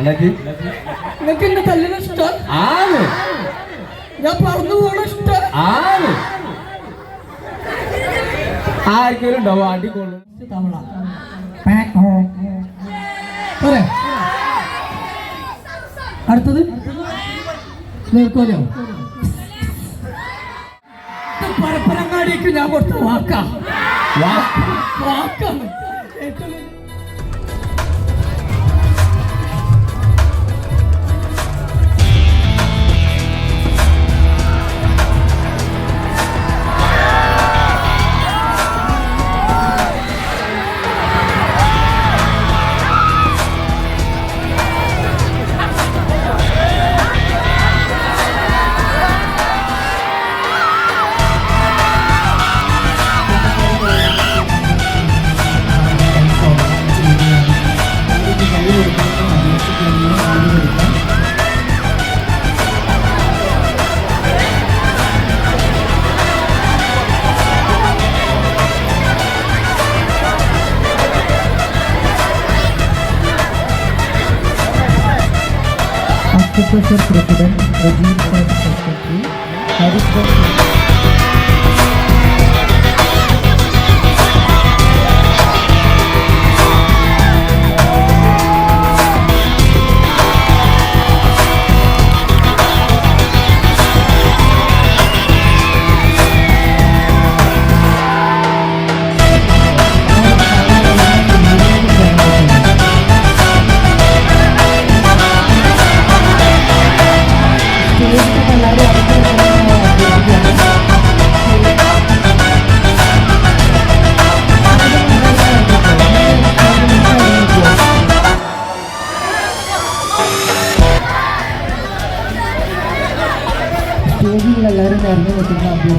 അല്ലാത്തി നിങ്ങൾക്ക് എന്നെ തല്ലിന് ഇഷ്ടം? ആണ് ഞാൻ പറന്നു പോണ ഇഷ്ടം? ആണ് ആർക്കെങ്കിലും ഉണ്ടാവും അടിക്കൊള്ളു തവള. പോരെ അടുത്തത്? നീർക്കോലോ പരപ്പരങ്ങാടിക്ക് ഞാൻ കൊടുത്ത വാക്കാ. വാക്കാണ്. ഏറ്റവും Architecture President Regime Secretary Harishbhai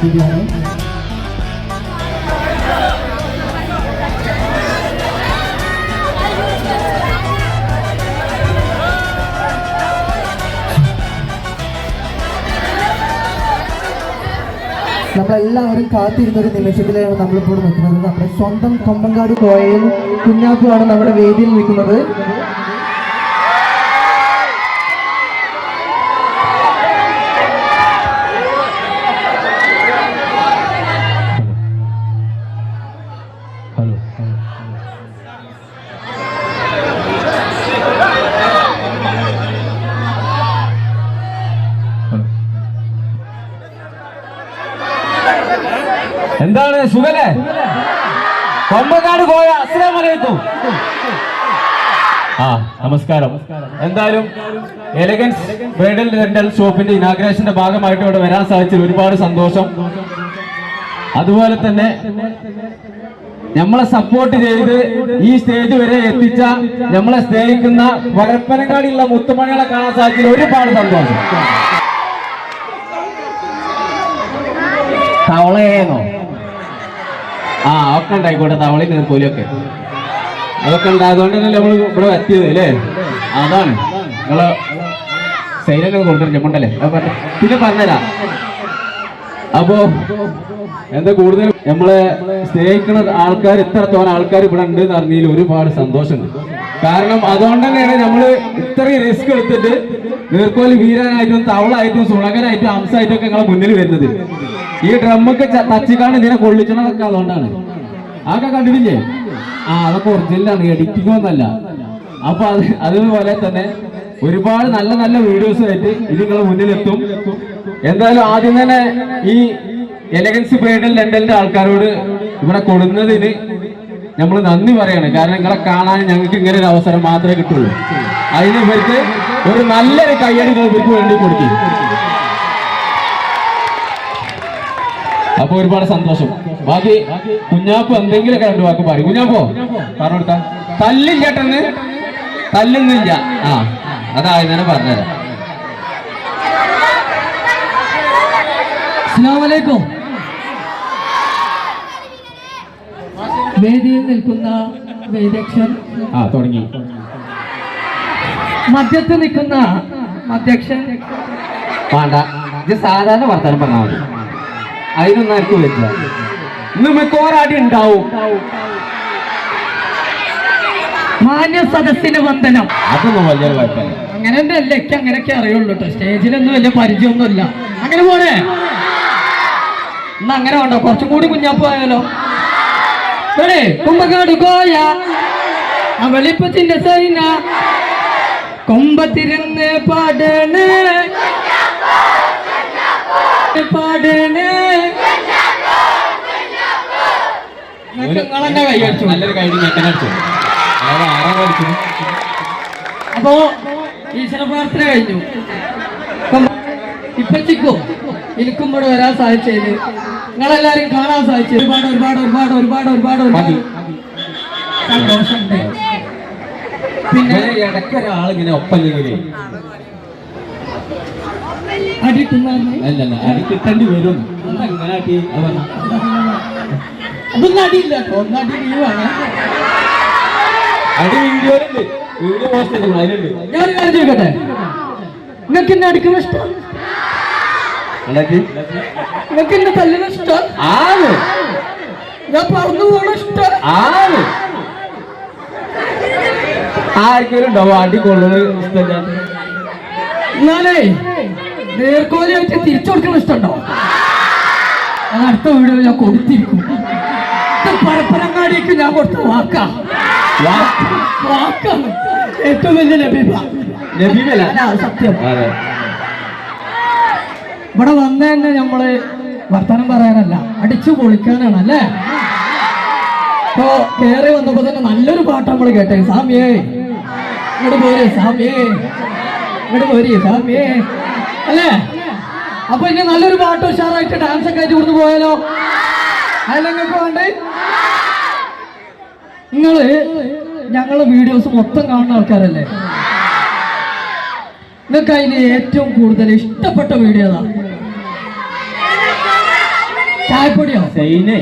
നമ്മളെല്ലാവരും കാത്തിരുന്ന ഒരു നിമിഷത്തിലാണ് നമ്മളിപ്പോൾ നിൽക്കുന്നത്. നമ്മുടെ സ്വന്തം കൊമ്പങ്കാട് കോയയിൽ കുഞ്ഞാപ്പുമാണ് നമ്മുടെ വേദിയിൽ നിൽക്കുന്നത്. എന്താണ് സുഖല്ലേ? കൊമ്പക്കാട് പോയ അസ്ലാം വലൈക്കും ആ നമസ്കാരം. എന്തായാലും എലഗൻസ് ബ്രൈഡൽ റെന്റൽ ഷോപ്പിന്റെ ഇനാഗ്രേഷന്റെ ഭാഗമായിട്ട് ഇവിടെ വരാൻ സാധിച്ചതിൽ ഒരുപാട് സന്തോഷം. അതുപോലെ തന്നെ നമ്മളെ സപ്പോർട്ട് ചെയ്ത് ഈ സ്റ്റേജ് വരെ എത്തിച്ച നമ്മളെ സ്നേഹിക്കുന്ന വരപ്പനങ്ങാടിയുള്ള മുത്തുമണികളെ കാണാൻ സാധിച്ചതിൽ ഒരുപാട് സന്തോഷം. തവളയേന്നോ ആ ഒക്കെ ഉണ്ടായിക്കോട്ടെ തവളയും നീർക്കോലിയൊക്കെ അതൊക്കെ ഉണ്ടായതുകൊണ്ട് തന്നെ നമ്മൾ ഇവിടെ എത്തിയത് അല്ലേ? അതാണ്. നിങ്ങൾ സൈലൊക്കെ കൊണ്ടുവരും കൊണ്ടല്ലേ പിന്നെ പറഞ്ഞുതരാം. അപ്പോ എന്താ കൂടുതൽ നമ്മളെ സ്നേഹിക്കുന്ന ആൾക്കാർ ഇത്രത്തോളം ആൾക്കാർ ഇവിടെ ഉണ്ട് എന്ന് അറിഞ്ഞതിൽ ഒരുപാട് സന്തോഷമുണ്ട്. കാരണം അതുകൊണ്ട് തന്നെയാണ് നമ്മൾ ഇത്രയും റിസ്ക് എടുത്തിട്ട് നീർക്കോലി വീരനായിട്ടും തവളായിട്ടും സുളകനായിട്ടും ഹംസായിട്ടും ഒക്കെ നിങ്ങളെ മുന്നിൽ വരുന്നത്. ഈ ഡ്രമ്മൊക്കെ തച്ചിക്കാണ് ഇതിനെ കൊള്ളിച്ചണതൊക്കെ അതുകൊണ്ടാണ്. അതൊക്കെ കണ്ടിട്ടില്ലേ? ആ അതൊക്കെ ഒറിജിനലാണ് എഡിറ്റിംഗ് ഒന്നല്ല. അപ്പൊ അത് അതുപോലെ തന്നെ ഒരുപാട് നല്ല നല്ല വീഡിയോസ് ആയിട്ട് ഇത് നിങ്ങളെ മുന്നിലെത്തും. എന്തായാലും ആദ്യം തന്നെ ഈ എലഗൻസ് ബ്രൈഡൽ ലണ്ടലിന്റെ ആൾക്കാരോട് ഇവിടെ കൊടുന്നതിന് നമ്മൾ നന്ദി പറയാണ്. കാരണം നിങ്ങളെ കാണാൻ ഞങ്ങൾക്ക് ഇങ്ങനെ ഒരു അവസരം മാത്രമേ കിട്ടുള്ളൂ. അതിന് ഇവർക്ക് ഒരു നല്ലൊരു കയ്യടി ഇവർക്ക് വേണ്ടി കൊടുക്കും. അപ്പൊ ഒരുപാട് സന്തോഷം. ബാക്കി കുഞ്ഞാപ്പ് എന്തെങ്കിലുമൊക്കെ രണ്ടു വാക്ക് പറയും. കുഞ്ഞാപ്പോ? പറഞ്ഞു കൊടുത്താ. തല്ലില്ലേട്ടെന്ന് തല്ലുന്നില്ല. ആ അതായത് തന്നെ പറഞ്ഞുതരാം അസ്ലാമലൈക്കും വേദിയിൽ നിൽക്കുന്ന വേദക്ഷൻ ആ തുടങ്ങി. മധ്യത്ത് നിൽക്കുന്ന അധ്യക്ഷൻ വേണ്ട. ഇത് സാധാരണ വർത്തമാനം പറഞ്ഞാൽ മതി. അതിനൊന്നും ആർക്കും പറ്റില്ല ഇന്ന് ഒരാടി ഉണ്ടാവും. മാന്യ സദസ്സിന് വന്ദനം. അതൊന്നും വലിയൊരു കുഴപ്പമില്ല. അങ്ങനെ അല്ലേ എനിക്ക് അങ്ങനെയൊക്കെ അറിയുള്ളൂ കേട്ടോ സ്റ്റേജിലൊന്നും വലിയ പരിചയമൊന്നുമില്ല. അങ്ങനെ പോരെ. എന്നാ അങ്ങനെ വേണ്ടോ. കുറച്ചും കൂടി കുഞ്ഞാപ്പ് ആയാലോ? കുമ്പക്കാട് കോയ ആ വെളിപ്പത്തിന്റെ സൈന. കൊമ്പത്തിരുന്ന് പാടണേ. പാടണേ. നിങ്ങളെന്നെ കൈയടിച്ചു നല്ലൊരു കൈ ഞെക്കനടിച്ചു അതായത് ആറാം കളിച്ചു അപ്പോ ഈശ്വര പ്രാർത്ഥന കഴിഞ്ഞു. ഇപ്പൊ ചിക്കോ. എനിക്കും ഇവിടെ വരാൻ സാധിച്ചതിൽ നിങ്ങളെല്ലാരും കാണാൻ സാധിച്ചു. ഒരുപാട് ഒരുപാട് ഒരുപാട് ഒരുപാട് ഒരുപാട് ഒരുപാട്. സന്തോഷമുണ്ട് പിന്നെ ഇടയ്ക്ക് ഒരാൾ ഇങ്ങനെ ഒപ്പല്ലെങ്കിലേ അടി അല്ലല്ല അടി കിട്ടേണ്ടി വരും. അതൊന്നും അടിയില്ല അടി ലീവാണ് അടി വീഡിയോയിലുണ്ട്. വീഡിയോ പോസ്റ്റ് അതിലുണ്ട്. ഞാൻ കാര്യം ചോദിക്കട്ടെ? നിങ്ങൾക്ക് എന്നെ അടിക്കുന്ന ഇഷ്ടം? ഉണ്ടാക്കി എന്റെ തല്ലിനെ ഇഷ്ടം? ആണ് ഞാൻ പറന്നു പോണ ഇഷ്ടം. ആണ് ആർക്കെങ്കിലും ഉണ്ടാവും അടി കൊള്ളുന്നത് ഇഷ്ടമില്ലാത്ത എന്നാലേ നേർക്കോലിയായിട്ട് തിരിച്ചു കൊടുക്കുന്ന ഇഷ്ടമുണ്ടോ? അത് അടുത്ത വീഡിയോ ഞാൻ കൊടുത്തിരിക്കും. പരപ്പനങ്ങാടിക്ക് ഞാൻ കൊടുത്ത വാക്കാ. വാക്കാണ്. ഏറ്റവും വലിയ ലഭ്യത ലഭ്യമല്ല സത്യം. ഇവിടെ വന്ന തന്നെ നമ്മൾ വർത്തമാനം പറയാനല്ല അടിച്ചു പൊളിക്കാനാണ് അല്ലേ? ഇപ്പൊ കേറി വന്നപ്പോ തന്നെ നല്ലൊരു പാട്ട് നമ്മൾ കേട്ടെ. സാമിയേ ഇങ്ങോട്ട് പോരേ സാമിയേ. ഇങ്ങോട്ട് പോരേ സാമിയേ. അല്ലേ? അപ്പൊ ഇനി നല്ലൊരു പാട്ട് ഉഷാറായിട്ട് ഡാൻസ് ഒക്കെ ആയിട്ട് ഇവിടുന്ന് പോയാലോ? അതിൽ നിങ്ങൾക്ക് വേണ്ടേ? നിങ്ങൾ ഞങ്ങളെ വീഡിയോസ് മൊത്തം കാണുന്ന ആൾക്കാരല്ലേ? നിങ്ങൾക്ക് അതിന് ഏറ്റവും കൂടുതൽ ഇഷ്ടപ്പെട്ട വീഡിയോ ഏതാ? ചായപ്പൊടിയോ? സെയിനെ.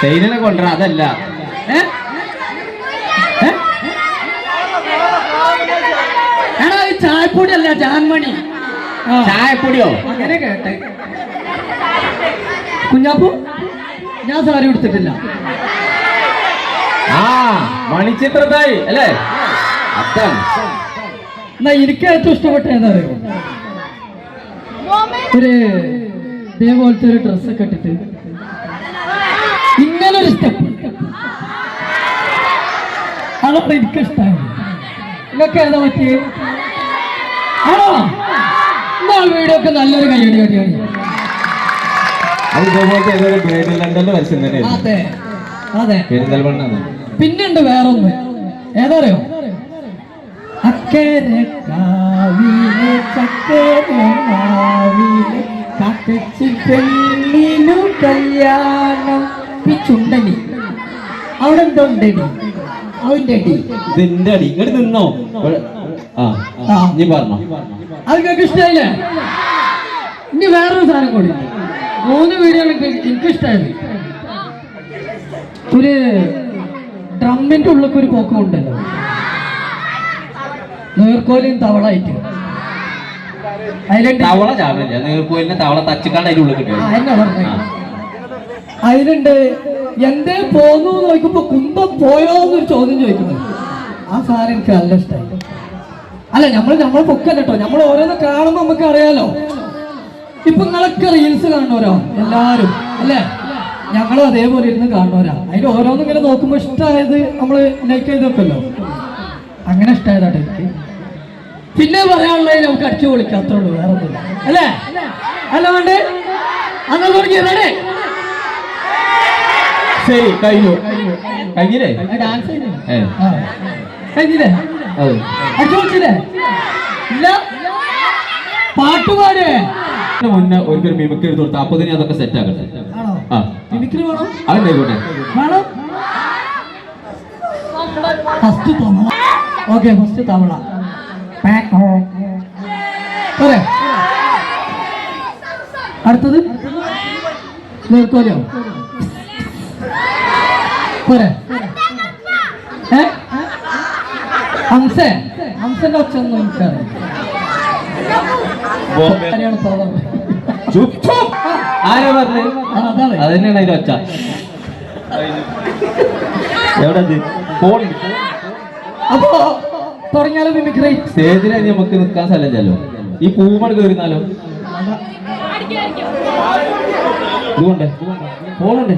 സെയിനെ കൊണ്ടുവരാ അതല്ല? എടാ ഈ ചായപ്പൊടി അല്ല ജാൻമണി ചായപ്പൊടിയോ? അങ്ങനെ കേട്ടെ. കുഞ്ഞാപ്പു ഞാൻ സാരി കൊടുത്തിട്ടില്ല ആ മണിച്ചിത്രത്തായി അല്ലേ? എന്നാ എനിക്ക് ഏറ്റവും ഇഷ്ടപ്പെട്ട എന്താ പറയുക ഒരു ഇതേപോലത്തെ ഒരു ഡ്രസ്സൊക്കെ ഇട്ടിട്ട് ഇങ്ങനെ ഒരു സ്റ്റെപ്പ് അതാണ് എനിക്ക് ഇഷ്ടമായി നിങ്ങൾക്ക് ഏതാ പറ്റിയത് ആണോ? എന്നാ വീഡിയോ ഒക്കെ നല്ലൊരു കയ്യടി കടി അത് വേറൊന്ന്. ഏതറിയോ? അക്കരെ കാവിലെ ചക്കരെ മാവിലെ കാക്കച്ചി പെണ്ണിനു കല്യാണം. അവിടെ എന്തോ ഉണ്ടടി അവന്റെ അടി ഇതിന്റെ അടി ഇങ്ങോട്ട് നിന്നോ ആ. നീ പറഞ്ഞോ. അത് നിങ്ങൾക്ക് ഇഷ്ടമായില്ലേ ഇനി വേറൊരു സാധനം കൂടി. മൂന്ന് വീഡിയോ എനിക്ക് ഇഷ്ടമായത് ഒരു ഡ്രമ്മിന്റെ ഉള്ളിൽ ഒരു പോക്കം ഉണ്ടല്ലോ നീർക്കോലിയും തവളായിട്ട്. തവള തവള തച്ചിക്കാണ്ട് ഉള്ളിൽ. അതിലുണ്ട്. എന്തേ പോന്നു നോക്കുമ്പോ കുന്തം പോയോ എന്നൊരു ചോദ്യം ചോദിക്കുന്നത് ആ സാധനം എനിക്ക് നല്ല ഇഷ്ടമായി അല്ല നമ്മൾ നമ്മൾ പൊക്കല്ല കേട്ടോ നമ്മൾ ഓരോന്ന് കാണുമ്പോ നമുക്ക് അറിയാലോ. ഇപ്പൊ നിങ്ങളൊക്കെ റീൽസ് കാണുന്നവരോ? എല്ലാരും. അല്ലേ? ഞങ്ങളും അതേപോലെ ഇരുന്ന് കാണുന്നവരാ. അതിന് ഓരോന്നും ഇങ്ങനെ നോക്കുമ്പോ ഇഷ്ടമായത് നമ്മൾ ലൈക്ക് ചെയ്ത് വെക്കല്ലോ. അങ്ങനെ ഇഷ്ടമായതാട്ടോ എനിക്ക്. പിന്നെ പറയാനുള്ളത് നമുക്ക് അടിച്ചു പൊളിക്കാം. അത്രേ ഉള്ളൂ വേറെ ഒന്നുമില്ല. അല്ലേ? അല്ല വേണ്ട? അങ്ങനെ തുടങ്ങി റെഡി ശരി കഴിഞ്ഞു. കഴിഞ്ഞില്ലേ? ഡാൻസ് കഴിഞ്ഞില്ലേ? അടിച്ചു പൊളിച്ചില്ലേ? ഇല്ല. പാട്ടുപാടേ മുന്നേ ഒരിക്കലും മിമിക്രി എടുത്ത് കൊടുത്ത് അപ്പൊ തന്നെ അതൊക്കെ സെറ്റ് ആക്കട്ടെ. വേണം? ഫസ്റ്റ് തവള ഓക്കെ ഫസ്റ്റ് തവള പാക്കോ. പോരെ അടുത്തത്? നീർക്കോലോ പോരെ. ഏ? ഹംസേ ഹംസന്റെ ഒച്ച ഒന്നും എനിക്കറിയാം. ആരാ പറഞ്ഞത്? അത് തന്നെയാണ് അതിന്റെ ഒച്ച. എവിടെ ഇത്? ഫോൺ അപ്പോ തുടങ്ങിയാലോ മിമിക്രി. സ്റ്റേജിൽ നമുക്ക് നിൽക്കാൻ സ്ഥലം ചെല്ലോ ഈ പൂമട് കയറിന്നാലോ ഇതുകൊണ്ടേ. ഫോണുണ്ട്